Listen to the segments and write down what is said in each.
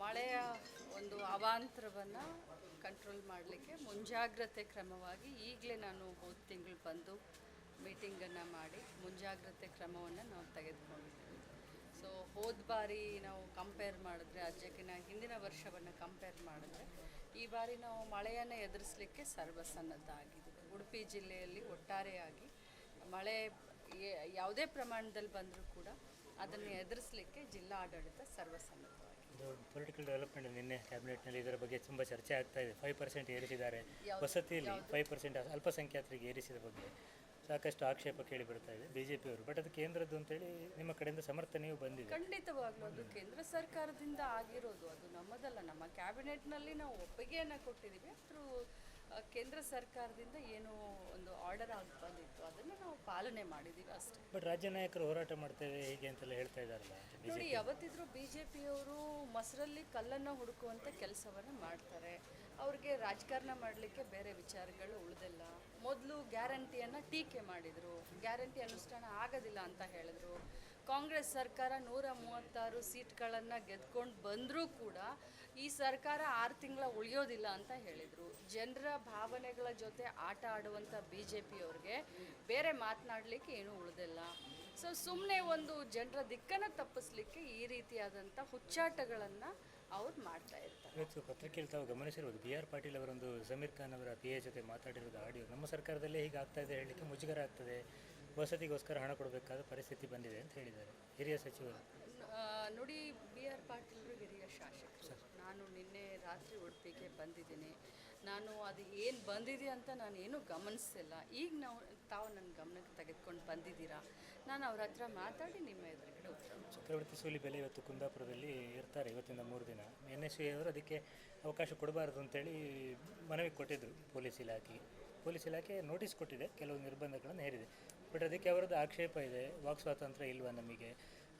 ಮಳೆಯ ಒಂದು ಅವಾಂತರವನ್ನು ಕಂಟ್ರೋಲ್ ಮಾಡಲಿಕ್ಕೆ ಮುಂಜಾಗ್ರತೆ ಕ್ರಮವಾಗಿ ಈಗಲೇ ನಾನು ಹೋದ ತಿಂಗಳು ಬಂದು ಮೀಟಿಂಗನ್ನು ಮಾಡಿ ಮುಂಜಾಗ್ರತೆ ಕ್ರಮವನ್ನು ನಾವು ತೆಗೆದುಕೊಂಡಿದ್ದೀವಿ ಸೊ ಹೋದ ಬಾರಿ ನಾವು ಕಂಪೇರ್ ಮಾಡಿದ್ರೆ ಅಜ್ಜಕ್ಕಿನ ಹಿಂದಿನ ವರ್ಷವನ್ನು ಕಂಪೇರ್ ಮಾಡಿದ್ರೆ, ಈ ಬಾರಿ ನಾವು ಮಳೆಯನ್ನು ಎದುರಿಸಲಿಕ್ಕೆ ಸರ್ವಸನ್ನದ್ಧ ಆಗಿದೆ ಉಡುಪಿ ಜಿಲ್ಲೆಯಲ್ಲಿ ಒಟ್ಟಾರೆಯಾಗಿ ಮಳೆ ಯಾವುದೇ ಪ್ರಮಾಣದಲ್ಲಿ ಬಂದರೂ ಕೂಡ ಅದನ್ನು ಎದುರಿಸಲಿಕ್ಕೆ ಜಿಲ್ಲಾ ಆಡಳಿತ ಸರ್ವಸನ್ನದ್ಧವಾಗಿದೆ. ಪೊಲಿಟಿಕಲ್ ಡೆವಲಪ್ಮೆಂಟ್ ನಿನ್ನೆ ಕ್ಯಾಬಿನೆಟ್ನಲ್ಲಿ ಇದರ ಬಗ್ಗೆ ತುಂಬ ಚರ್ಚೆ ಆಗ್ತಾ ಇದೆ. ಫೈವ್ ಪರ್ಸೆಂಟ್ ಏರಿಸಿದ್ದಾರೆ. ವಸತಿಯಲ್ಲಿ ಫೈವ್ ಪರ್ಸೆಂಟ್ ಅಲ್ಪಸಂಖ್ಯಾತರಿಗೆ ಏರಿಸಿದ ಬಗ್ಗೆ ಸಾಕಷ್ಟು ಆಕ್ಷೇಪ ಕೇಳಿ ಬರ್ತಾ ಇದೆ ಬಿ ಜೆ ಪಿಯವರು ಬಟ್ ಅದು ಕೇಂದ್ರದ್ದು ಅಂತೇಳಿ ನಿಮ್ಮ ಕಡೆಯಿಂದ ಸಮರ್ಥನೆಯೂ ಬಂದಿದೆ. ಖಂಡಿತವಾಗ್ಲೂ ಅದು ಕೇಂದ್ರ ಸರ್ಕಾರದಿಂದ ಆಗಿರೋದು. ಅದು ನಮ್ಮದಲ್ಲ. ನಮ್ಮ ಕ್ಯಾಬಿನೆಟ್ನಲ್ಲಿ ನಾವು ಒಪ್ಪಿಗೆಯನ್ನು ಕೊಟ್ಟಿದ್ದೀವಿ. ಆ, ಕೇಂದ್ರ ಸರ್ಕಾರದಿಂದ ಏನು ಒಂದು ಆರ್ಡರ್ ಆಗಿ ಬಂದಿತ್ತು. ಅದನ್ನು ನಾವು ಪಾಲನೆ ಮಾಡಿದ್ದೀವಿ ಅಷ್ಟೇ. ಬಟ್ ರಾಜ್ಯ ನಾಯಕರು ಹೋರಾಟ ಮಾಡ್ತೇವೆ ಹೀಗೆ ಅಂತೆಲ್ಲ ಹೇಳ್ತಾ ಇದ್ದಾರಲ್ಲ ನೋಡಿ ಯಾವತ್ತಿದ್ರೂ ಬಿ ಜೆ ಪಿಯವರು ಮೊಸರಲ್ಲಿ ಕಲ್ಲನ್ನು ಹುಡುಕುವಂಥ ಕೆಲಸವನ್ನು ಮಾಡ್ತಾರೆ. ಅವ್ರಿಗೆ ರಾಜಕಾರಣ ಮಾಡಲಿಕ್ಕೆ ಬೇರೆ ವಿಚಾರಗಳು ಉಳಿದಿಲ್ಲ. ಮೊದಲು ಗ್ಯಾರಂಟಿಯನ್ನು ಟೀಕೆ ಮಾಡಿದರು. ಗ್ಯಾರಂಟಿ ಅನುಷ್ಠಾನ ಆಗೋದಿಲ್ಲ ಅಂತ ಹೇಳಿದ್ರು. ಕಾಂಗ್ರೆಸ್ ಸರ್ಕಾರ ನೂರ ಮೂವತ್ತಾರು ಸೀಟ್ಗಳನ್ನು ಗೆದ್ಕೊಂಡು ಬಂದರೂ ಕೂಡ ಈ ಸರ್ಕಾರ ಆರು ತಿಂಗಳ ಉಳಿಯೋದಿಲ್ಲ ಅಂತ ಹೇಳಿದರು. ಜನರ ಭಾವನೆಗಳ ಜೊತೆ ಆಟ ಆಡುವಂಥ ಬಿ ಜೆ ಪಿಯವ್ರಿಗೆ ಬೇರೆ ಮಾತನಾಡಲಿಕ್ಕೆ ಏನೂ ಉಳಿದಿಲ್ಲ. ಸೊ ಸುಮ್ಮನೆ ಒಂದು ಜನರ ದಿಕ್ಕನ್ನು ತಪ್ಪಿಸ್ಲಿಕ್ಕೆ ಈ ರೀತಿಯಾದಂಥ ಹುಚ್ಚಾಟಗಳನ್ನು ಅವ್ರು ಮಾಡ್ತಾ ಇರ್ತಾರೆ. ಇವತ್ತು ಪತ್ರಿಕೆಯಲ್ಲಿ ತಾವು ಗಮನಿಸಿರ್ಬೋದು, ಬಿ ಆರ್ ಪಾಟೀಲ್ ಅವರೊಂದು ಸಮೀರ್ ಖಾನ್ ಅವರ ಪಿ ಎ ಜೊತೆ ಮಾತಾಡಿರೋದು ಆಡಿಯೋ ನಮ್ಮ ಸರ್ಕಾರದಲ್ಲೇ ಹೀಗೆ ಆಗ್ತಾ ಇದೆ, ಹೇಳಲಿಕ್ಕೆ ಮುಜುಗರ ಆಗ್ತದೆ. ವಸತಿಗೋಸ್ಕರ ಹಣ ಕೊಡಬೇಕಾದ ಪರಿಸ್ಥಿತಿ ಬಂದಿದೆ ಅಂತ ಹೇಳಿದ್ದಾರೆ. ಹಿರಿಯ ಸಚಿವರು. ನೋಡಿ ಬಿ ಆರ್ ಪಾಟೀಲರು ಹಿರಿಯ ಶಾಸಕರು. ನಾನು ನಿನ್ನೆ ರಾತ್ರಿ ಉಡುಪಿಗೆ ಬಂದಿದ್ದೀನಿ. ನಾನು ಅದು ಏನು ಬಂದಿದೆ ಅಂತ ನಾನು ಏನೂ ಗಮನಿಸಿಲ್ಲ. ಈಗ ನಾವು ತಾವು ನನ್ನ ಗಮನಕ್ಕೆ ತೆಗೆದುಕೊಂಡು ಬಂದಿದ್ದೀರಾ? ನಾನು ಅವ್ರ ಹತ್ರ ಮಾತಾಡಿ ನಿಮ್ಮ ಎದುರುಗಡೆ ಚಕ್ರವರ್ತಿ ಸೂಲಿ ಬೆಲೆ ಇವತ್ತು ಕುಂದಾಪುರದಲ್ಲಿ ಇರ್ತಾರೆ ಇವತ್ತಿಂದ ಮೂರು ದಿನ. ಎನ್ ಎಸ್ ವಿ ಅವರು ಅದಕ್ಕೆ ಅವಕಾಶ ಕೊಡಬಾರದು ಅಂತೇಳಿ ಮನವಿ ಕೊಟ್ಟಿದ್ದರು ಪೊಲೀಸ್ ಇಲಾಖೆಗೆ ಪೊಲೀಸ್ ಇಲಾಖೆ ನೋಟಿಸ್ ಕೊಟ್ಟಿದೆ. ಕೆಲವು ನಿರ್ಬಂಧಗಳನ್ನು ಹೇರಿದೆ. ಬಟ್ ಅದಕ್ಕೆ ಅವರದ್ದು ಆಕ್ಷೇಪ ಇದೆ, ವಾಕ್ ಸ್ವಾತಂತ್ರ್ಯ ಇಲ್ವಾ ನಮಗೆ?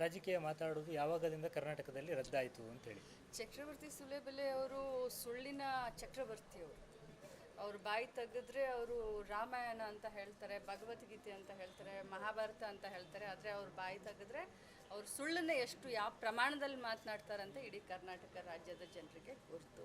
ರಾಜಕೀಯ ಮಾತಾಡೋದು ಯಾವಾಗದಿಂದ ಕರ್ನಾಟಕದಲ್ಲಿ ರದ್ದಾಯಿತು ಅಂತೇಳಿ. ಚಕ್ರವರ್ತಿ ಸುಲೇಬೆಲೆ ಅವರು ಸುಳ್ಳಿನ ಚಕ್ರವರ್ತಿ ಅವರು. ಅವ್ರ ಬಾಯಿ ತೆಗೆದ್ರೆ ಅವರು ರಾಮಾಯಣ ಅಂತ ಹೇಳ್ತಾರೆ, ಭಗವದ್ಗೀತೆ ಅಂತ ಹೇಳ್ತಾರೆ, ಮಹಾಭಾರತ ಅಂತ ಹೇಳ್ತಾರೆ, ಆದರೆ ಅವ್ರ ಬಾಯಿ ತೆಗೆದ್ರೆ ಅವ್ರು ಸುಳ್ಳನ್ನ ಎಷ್ಟು ಯಾವ ಪ್ರಮಾಣದಲ್ಲಿ ಮಾತನಾಡ್ತಾರಂತ ಇಡೀ ಕರ್ನಾಟಕ ರಾಜ್ಯದ ಜನರಿಗೆ ಅವರು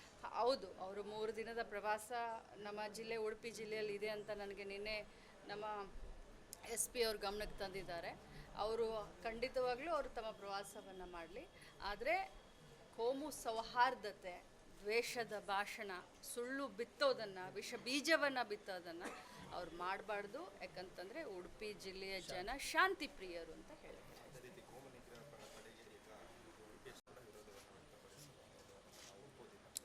ಹೌದು ಅವರು ಮೂರು ದಿನದ ಪ್ರವಾಸ ನಮ್ಮ ಜಿಲ್ಲೆ ಉಡುಪಿ ಜಿಲ್ಲೆಯಲ್ಲಿ ಇದೆ ಅಂತ ನನಗೆ ನಿನ್ನೆ ನಮ್ಮ ಎಸ್ ಪಿ ಅವ್ರ ಗಮನಕ್ಕೆ ತಂದಿದ್ದಾರೆ. ಅವರು ಖಂಡಿತವಾಗಲೂ ಅವರು ತಮ್ಮ ಪ್ರವಾಸವನ್ನು ಮಾಡಲಿ. ಆದರೆ ಕೋಮು ಸೌಹಾರ್ದತೆ ದ್ವೇಷದ ಭಾಷಣ ಸುಳ್ಳು ಬಿತ್ತೋದನ್ನು ವಿಷ ಬೀಜವನ್ನು ಬಿತ್ತೋದನ್ನು ಅವ್ರು ಮಾಡಬಾರ್ದು. ಯಾಕಂತಂದರೆ ಉಡುಪಿ ಜಿಲ್ಲೆಯ ಜನ ಶಾಂತಿ ಪ್ರಿಯರು ಅಂತ ಹೇಳಿದ್ದಾರೆ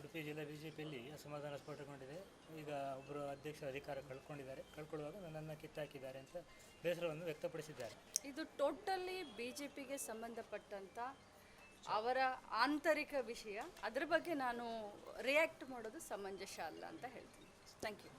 ಉಡುಪಿ ಜಿಲ್ಲಾ ಬಿ ಜೆ ಪಿಯಲ್ಲಿ ಅಸಮಾಧಾನ ಸ್ಫೋಟಗೊಂಡಿದೆ. ಈಗ ಒಬ್ಬರು ಅಧ್ಯಕ್ಷ ಅಧಿಕಾರ ಕಳ್ಕೊಂಡಿದ್ದಾರೆ. ಕಳ್ಕೊಳ್ಳುವಾಗ ನನ್ನನ್ನು ಕಿತ್ತಾಕಿದ್ದಾರೆ ಅಂತ ಬೇಸರವನ್ನು ವ್ಯಕ್ತಪಡಿಸಿದ್ದಾರೆ. ಇದು ಟೋಟಲಿ ಬಿ ಜೆ ಪಿಗೆ ಸಂಬಂಧಪಟ್ಟಂಥ ಅವರ ಆಂತರಿಕ ವಿಷಯ. ಅದರ ಬಗ್ಗೆ ನಾನು ರಿಯಾಕ್ಟ್ ಮಾಡೋದು ಸಮಂಜಸ ಅಲ್ಲ ಅಂತ ಹೇಳ್ತೀನಿ. Thank you